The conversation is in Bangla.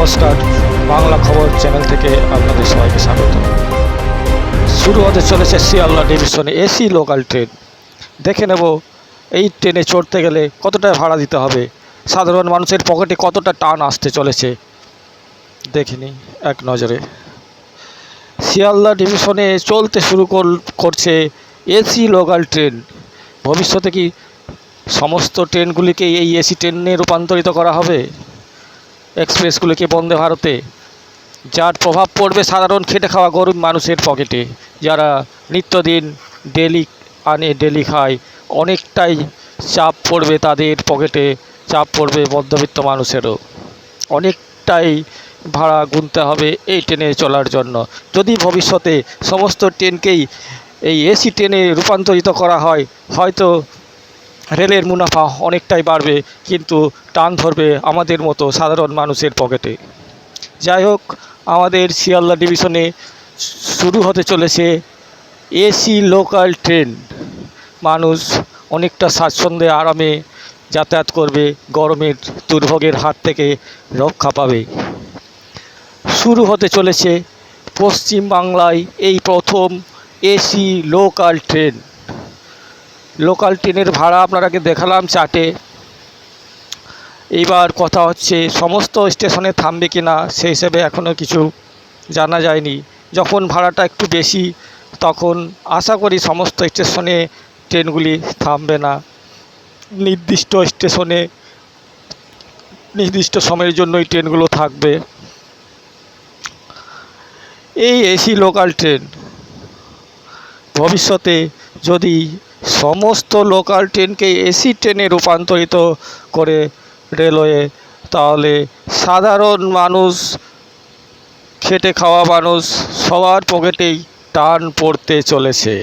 নমস্কার, বাংলা খবর চ্যানেল থেকে আপনাদের সবাইকে স্বাগত। শুরু হতে চলেছে শিয়ালদা ডিভিশনে এসি লোকাল ট্রেন। দেখে নেব, এই ট্রেনে চড়তে গেলে কতটা ভাড়া দিতে হবে? সাধারণ মানুষের পকেটে কতটা টান আসতে চলেছে? দেখিনি এক নজরে। শিয়ালদা ডিভিশনে চলতে শুরু কর- করছে এসি লোকাল ট্রেন। ভবিষ্যতে কি সমস্ত ট্রেনগুলিকে এই এসি ট্রেনে রূপান্তরিত করা হবে? এক্সপ্রেসগুলিকে বন্দে ভারতে। যার প্রভাব পড়বে সাধারণ খেটে খাওয়া গরিব মানুষের পকেটে, যারা নিত্যদিন ডেলি আনে, ডেলি খায়, অনেকটাই চাপ পড়বে তাদের পকেটে, চাপ পড়বে মধ্যবিত্ত মানুষেরও। অনেকটাই ভাড়া গুনতে হবে এই ট্রেনে চলার জন্য। যদি ভবিষ্যতে সমস্ত ট্রেনকেই এই এসি ট্রেনে রূপান্তরিত করা হয়, হয়তো রেলের মুনাফা অনেকটাই বাড়বে, কিন্তু টান ধরবে আমাদের মতো সাধারণ মানুষের পকেটে। যাই হোক, আমাদের শিয়ালদা ডিভিশনে শুরু হতে চলেছে এসি লোকাল ট্রেন। মানুষ অনেকটা স্বাচ্ছন্দ্যে আরামে যাতায়াত করবে, গরমের দুর্ভোগের হাত থেকে রক্ষা পাবে। শুরু হতে চলেছে পশ্চিম বাংলায় এই প্রথম এসি লোকাল ট্রেন। লোকাল ট্রেনের ভাড়া আপনারাকে দেখালাম চার্টে এইবার কথা হচ্ছে, সমস্ত স্টেশনে থামবে কি না সেই হিসেবে এখনও কিছু জানা যায়নি। যখন ভাড়াটা একটু বেশি, তখন আশা করি সমস্ত স্টেশনে ট্রেনগুলি থামবে না। নির্দিষ্ট স্টেশনে, নির্দিষ্ট সময়ের জন্যই ট্রেনগুলো থাকবে। এই এসি, লোকাল ট্রেন। ভবিষ্যতে যদি সমস্ত লোকাল ট্রেনকে এসি ট্রেনে রূপান্তরিত করে রেলওয়ে তাহলে সাধারণ মানুষ, খেটে খাওয়া মানুষ সবার পকেটেই টান পড়তে চলেছে।